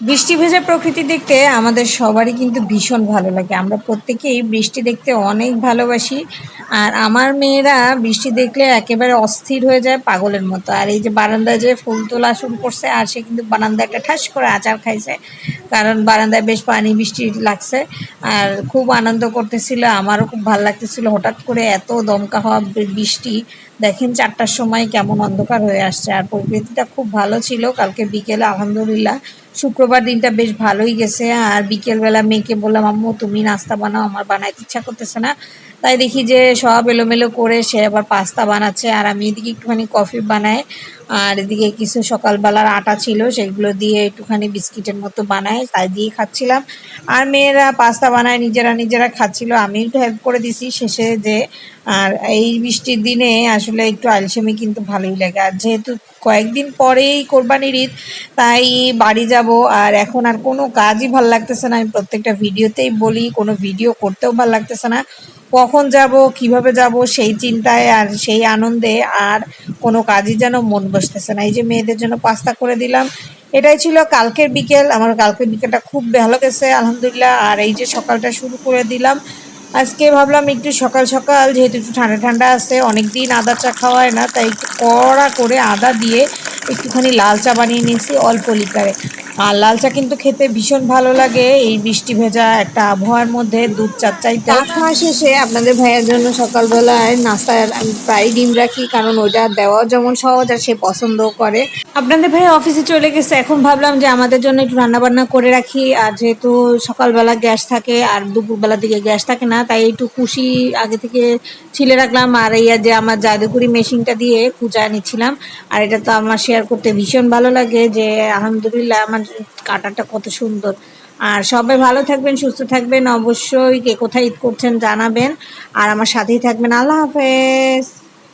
বৃষ্টি ভেজা প্রকৃতি দেখতে আমাদের সবারই কিন্তু ভীষণ ভালো লাগে। আমরা প্রত্যেকেই বৃষ্টি দেখতে অনেক ভালোবাসি। আর আমার মেয়েরা বৃষ্টি দেখলে একেবারে অস্থির হয়ে যায় পাগলের মতো। আর এই যে বারান্দায় যে ফুল তোলা শুরু করছে, আর সে কিন্তু বারান্দায় একটা ঠাস করে আচার খাইছে, কারণ বারান্দায় বেশ পানি বৃষ্টি লাগছে। আর খুব আনন্দ করতেছিল, আমারও খুব ভালো লাগতেছিল। হঠাৎ করে এত দমকা হওয়া বৃষ্টি, দেখেন চারটার সময় কেমন অন্ধকার হয়ে আসছে। আর প্রকৃতিটা খুব ভালো ছিল, কালকে বিকেলে আলহামদুলিল্লাহ শুক্রবার দিনটা বেশ ভালোই গেছে। আর বিকেলবেলা মেয়েকে বললাম, আম্মু, তুমি নাস্তা বানাও, আমার বানাইতে ইচ্ছা করতেছে না। তাই দেখি যে সব এলোমেলো করে সে আবার পাস্তা বানাচ্ছে। আর আমি এদিকে একটুখানি কফি বানাই, আর এদিকে কিছু সকালবেলার আটা ছিল, সেগুলো দিয়ে একটুখানি বিস্কিটের মতো বানাই, তাই দিয়ে খাচ্ছিলাম। আর মেয়েরা পাস্তা বানায়, নিজেরা নিজেরা খাচ্ছিল আমি একটু হেল্প করে দিছি শেষে যে আর এই বৃষ্টির দিনে আসলে একটু আলসেমি কিন্তু ভালোই লাগে। আর যেহেতু কয়েকদিন পরেই কোরবানির ঈদ, তাই বাড়ি যাব। আর এখন আর কোনো কাজই ভালো লাগতেছে না। আমি প্রত্যেকটা ভিডিওতেই বলি, কোনো ভিডিও করতেও ভালো লাগতেছে না। কখন যাব, কীভাবে যাব, সেই চিন্তায় আর সেই আনন্দে আর কোনো কাজই যেন মন বসতেছে না। এই যে মেয়েদের জন্য পাস্তা করে দিলাম, এটাই ছিল কালকের বিকেল। আমার কালকের বিকেলটা খুব ভালো গেছে, আলহামদুলিল্লাহ। আর এই যে সকালটা শুরু করে দিলাম আজকে ভাবলাম একটু সকাল সকাল, যেহেতু একটু ঠান্ডা ঠান্ডা আছে অনেক দিন আদা চা খাওয়া হয় না, তাই একটু কড়া করে আদা দিয়ে একটুখানি লাল চা বানিয়ে নিয়েছি, অল্প লিটারে আর লাল চা কিন্তু খেতে ভীষণ ভালো লাগে। এই বৃষ্টি ভেজা একটা আবহাওয়ার মধ্যে দুধ চার চাইতে চা খাওয়া শেষে আপনাদের ভাইয়ের জন্য সকালবেলায় নাস্তায় আমি প্রায় ডিম রাখি কারণ ওইটা দেওয়াও যেমন সহজ আর সে পছন্দও করে। আপনাদের ভাই অফিসে চলে গেছে এখন ভাবলাম যে আমাদের জন্য একটু রান্না বান্না করে রাখি। আর যেহেতু সকালবেলা গ্যাস থাকে আর দুপুরবেলার দিকে গ্যাস থাকে না তাই একটু কুশি আগে থেকে ছিলে রাখলাম। আর এই যে আমার জাদুগুরি মেশিনটা দিয়ে কুচা নিচ্ছিলাম। আর এটা তো আমার শেয়ার করতে ভীষণ ভালো লাগে যে আলহামদুলিল্লাহ আমার কাটাটা কত সুন্দর। আর সবাই ভালো থাকবেন, সুস্থ থাকবেন। অবশ্যই কে কোথায় ঈদ করছেন জানাবেন। আর আমার সাথেই থাকবেন। আল্লাহ হাফেজ।